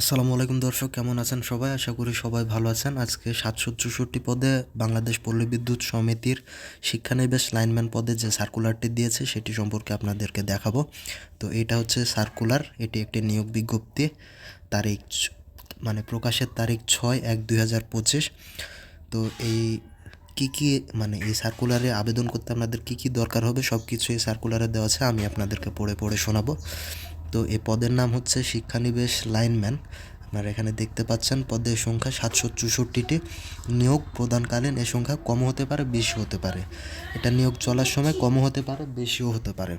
আসসালামু আলাইকুম দর্শক, কেমন আছেন সবাই? আশা করি সবাই ভালো আছেন। আজকে সাতশো চৌষট্টি পদে বাংলাদেশ পল্লী বিদ্যুৎ সমিতির শিক্ষানিবেশ লাইনম্যান পদে যে সার্কুলারটি দিয়েছে, সেটি সম্পর্কে আপনাদেরকে দেখাবো। তো এটা হচ্ছে সার্কুলার, এটি একটি নিয়োগ বিজ্ঞপ্তি, তারিখ মানে প্রকাশের তারিখ ছয় এক দুই হাজার পঁচিশ। তো এই কি কি মানে এই সার্কুলারে আবেদন করতে আপনাদের কি কি দরকার হবে সব কিছু এই সার্কুলারে দেওয়া আছে, আমি আপনাদেরকে পড়ে পড়ে শোনাবো। তো এই পদের নাম হচ্ছে শিক্ষানিবেশ লাইনম্যান। আপনারা এখানে দেখতে পাচ্ছেন পদের সংখ্যা সাতশো চৌষট্টিটি। নিয়োগ প্রদানকালীন এ সংখ্যা কম হতে পারে বেশি হতে পারে। এটা নিয়োগ চলার সময় কম হতে পারে, বেশিও হতে পারে।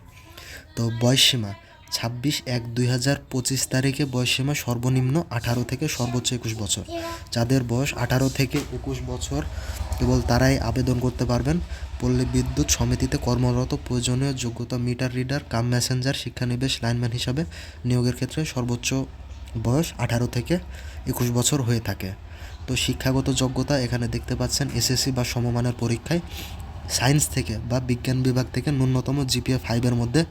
তো বয়সসীমা ছাব্বিশ এক দুই হাজার পঁচিশ তারিখে বয়সসীমা সর্বনিম্ন আঠারো থেকে সর্বোচ্চ একুশ বছর। যাদের বয়স আঠারো থেকে একুশ বছর কেবল তারাই আবেদন করতে পারবেন। পল্লী বিদ্যুৎ সমিতিতে কর্মরত প্রয়োজনীয় যোগ্যতা মিটার রিডার, কাম মেসেঞ্জার, শিক্ষানিবেশ লাইনম্যান হিসাবে নিয়োগের ক্ষেত্রে সর্বোচ্চ বয়স আঠারো থেকে একুশ বছর হয়ে থাকে। তো শিক্ষাগত যোগ্যতা এখানে দেখতে পাচ্ছেন এসএসসি বা সমমানের পরীক্ষায়। সায়েন্স থেকে বা বিজ্ঞান বিভাগ থেকে ন্যূনতম জিপিএ ফাইভের মধ্যে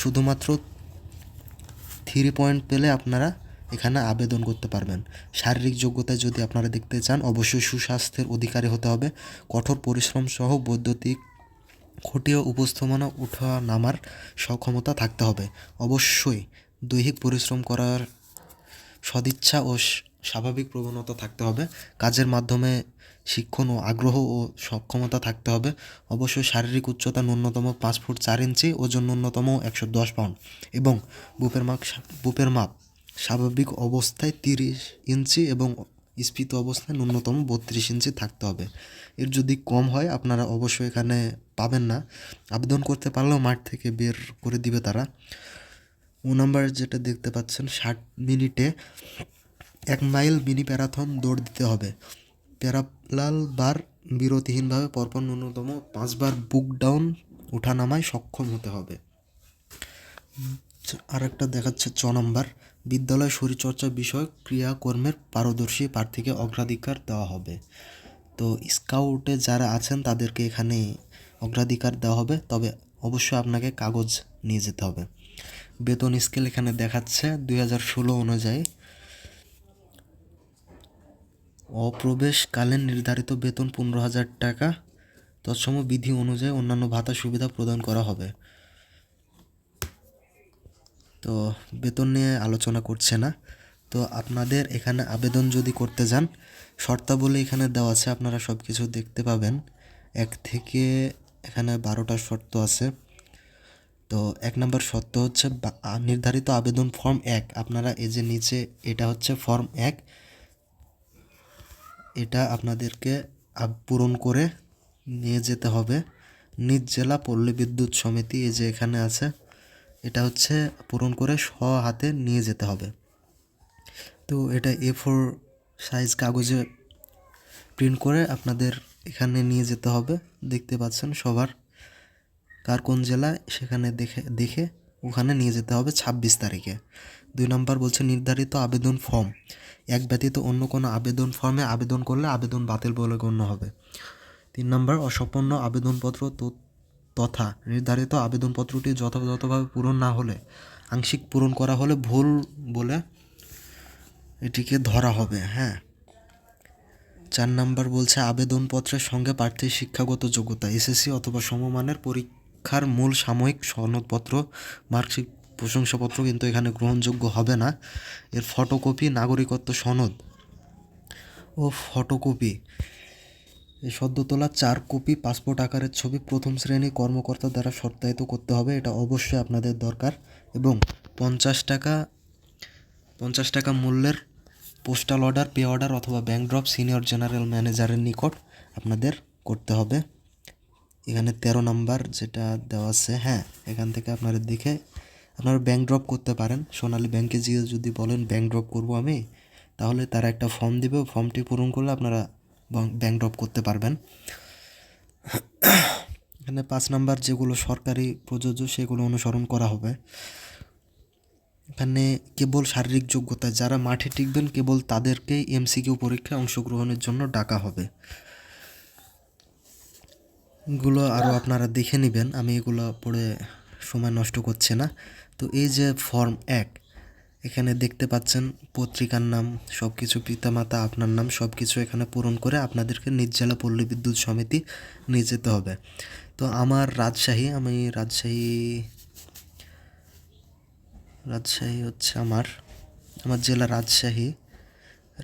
শুধুমাত্র থ্রি পয়েন্ট পেলে আপনারা এখানে আবেদন করতে পারবেন। শারীরিক যোগ্যতায় যদি আপনারা দেখতে চান, অবশ্যই সুস্বাস্থ্যের অধিকারী হতে হবে। কঠোর পরিশ্রম সহ বৈদ্যুতিক খুঁটিয়ে উপস্থাপনা ওঠা নামার সক্ষমতা থাকতে হবে। অবশ্যই দৈহিক পরিশ্রম করার সদিচ্ছা ও স্বাভাবিক প্রবণতা থাকতে হবে। কাজের মাধ্যমে শিক্ষণ ও আগ্রহ ও সক্ষমতা থাকতে হবে। অবশ্যই শারীরিক উচ্চতা ন্যূনতম পাঁচ ফুট চার ইঞ্চি, ওজন ন্যূনতম একশো দশ পাউন্ড এবং বুপের মাপ বুপের মাপ স্বাভাবিক অবস্থায় তিরিশ ইঞ্চি এবং স্ফীত অবস্থায় ন্যূনতম বত্রিশ ইঞ্চি থাকতে হবে। এর যদি কম হয়, আপনারা অবশ্যই এখানে পাবেন না। আবেদন করতে পারলেও মাঠ থেকে বের করে দিবে তারা। ও নাম্বার যেটা দেখতে পাচ্ছেন, ষাট মিনিটে এক মাইল মিনি প্যারাথন দৌড় দিতে হবে। প্যারালাল বার বিরতিহীনভাবে পরপর ন্যূনতম পাঁচবার বুক ডাউন ওঠানামায় সক্ষম হতে হবে। আর একটা দেখাচ্ছে ছ নম্বর। বিদ্যালয় শরীরচর্চা বিষয়ক ক্রিয়াকর্মের পারদর্শী প্রার্থীকে অগ্রাধিকার দেওয়া হবে। তো স্কাউটে যারা আছেন তাদেরকে এখানে অগ্রাধিকার দেওয়া হবে, তবে অবশ্যই আপনাকে কাগজ নিয়ে যেতে হবে। বেতন স্কেল এখানে দেখাচ্ছে দুই হাজার ষোলো অনুযায়ী। অপ্রবেশকালীন নির্ধারিত বেতন পনেরো হাজার টাকা। তৎসম বিধি অনুযায়ী অন্যান্য ভাতা সুবিধা প্রদান করা হবে। তো বেতন নিয়ে আলোচনা করছে না। তো আপনাদের এখানে আবেদন যদি করতে যান, শর্তাবলী এখানে দেওয়া আছে, আপনারা সব কিছু দেখতে পাবেন। এক থেকে এখানে বারোটা শর্ত আছে। তো এক নম্বর শর্ত হচ্ছে নির্ধারিত আবেদন ফর্ম এক। আপনারা এই যে নিচে, এটা হচ্ছে ফর্ম এক। এটা আপনাদেরকে পূরণ করে নিয়ে যেতে হবে। নিজ জেলা পল্লী বিদ্যুৎ সমিতি এই যে এখানে আছে, এটা হচ্ছে পূরণ করে স হাতে নিয়ে যেতে হবে। তো এটা এ ফোর সাইজ কাগজে প্রিন্ট করে আপনাদের এখানে নিয়ে যেতে হবে। দেখতে পাচ্ছেন সবার কার কোন জেলা সেখানে দেখে দেখে ওখানে নিয়ে যেতে হবে ছাব্বিশ তারিখে। দুই নম্বর বলছে নির্ধারিত আবেদন ফর্ম। এক ব্যতীত অন্য কোনো আবেদন ফর্মে আবেদন করলে আবেদন বাতিল বলে গণ্য হবে। তিন নম্বর অসম্পন্ন আবেদনপত্র তথা নির্ধারিত আবেদনপত্রটি যথাযথভাবে পূরণ না হলে, আংশিক পূরণ করা হলে ভুল বলে এটিকে ধরা হবে হ্যাঁ। চার নাম্বার বলছে আবেদনপত্রের সঙ্গে প্রার্থীর শিক্ষাগত যোগ্যতা, এসএসসি অথবা সমমানের পরীক্ষার মূল সাময়িক সনদপত্র, মার্কশিট, প্রশংসাপত্র কিন্তু এখানে গ্রহণযোগ্য হবে না। এর ফটোকপি, নাগরিকত্ব সনদ ও ফটোকপি। এই সদ্য তোলা চার কপি পাসপোর্ট আকারের ছবি প্রথম শ্রেণি কর্মকর্তা দ্বারা সত্যায়িত করতে হবে, এটা অবশ্যই আপনাদের দরকার। এবং পঞ্চাশ টাকা পঞ্চাশ টাকা মূল্যের পোস্টাল অর্ডার, পে অর্ডার অথবা ব্যাংক ড্রপ সিনিয়র জেনারেল ম্যানেজারের নিকট আপনাদের করতে হবে। এখানে তেরো নাম্বার যেটা দেওয়া আছে হ্যাঁ এখান থেকে আপনারা দেখে আপনারা ব্যাংক ড্রপ করতে পারেন। সোনালী ব্যাংকে গিয়ে যদি বলেন ব্যাংক ড্রপ করব আমি, তাহলে তারা একটা ফর্ম দেবে। ফর্মটি পূরণ করলে আপনারা ব্যাংক ড্রপ করতে পারবেন। এখানে পাঁচ নাম্বার যেগুলো সরকারি প্রযোজ্য, সেগুলো অনুসরণ করা হবে। এখানে কেবল শারীরিক যোগ্যতা, যারা মাঠে টিকবেন, কেবল তাদেরকেই এমসিকিউ পরীক্ষায় অংশগ্রহণের জন্য ডাকা হবে। এগুলো আরও আপনারা দেখে নেবেন। আমি এগুলো পড়ে সময় নষ্ট করছি না। তো এই যে ফর্ম এক, এখানে দেখতে পাচ্ছেন পত্রিকার নাম সব কিছু পিতামাতা আপনার নাম সব কিছু এখানে পূরণ করে আপনাদেরকে নিজ জেলা পল্লী বিদ্যুৎ সমিতি নিয়ে যেতে হবে। তো আমার রাজশাহী, আমি রাজশাহী রাজশাহী হচ্ছে আমার আমার জেলা রাজশাহী।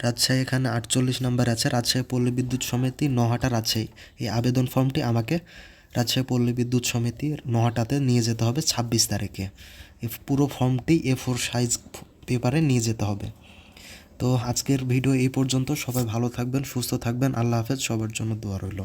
রাজশাহী এখানে আটচল্লিশ নাম্বার আছে। রাজশাহী পল্লী বিদ্যুৎ সমিতি নহাটা রাজশাহী। এই আবেদন ফর্মটি আমাকে রাজশাহী পল্লী বিদ্যুৎ সমিতির নহাটাতে নিয়ে যেতে হবে ছাব্বিশ তারিখে। পুরো ফর্মটি এ ফোর সাইজ পেপারে নিয়ে যেতে হবে। তো আজকের ভিডিও এই পর্যন্ত। সবাই ভালো থাকবেন, সুস্থ থাকবেন। আল্লাহ হাফেজ। সবার জন্য দোয়া রইল।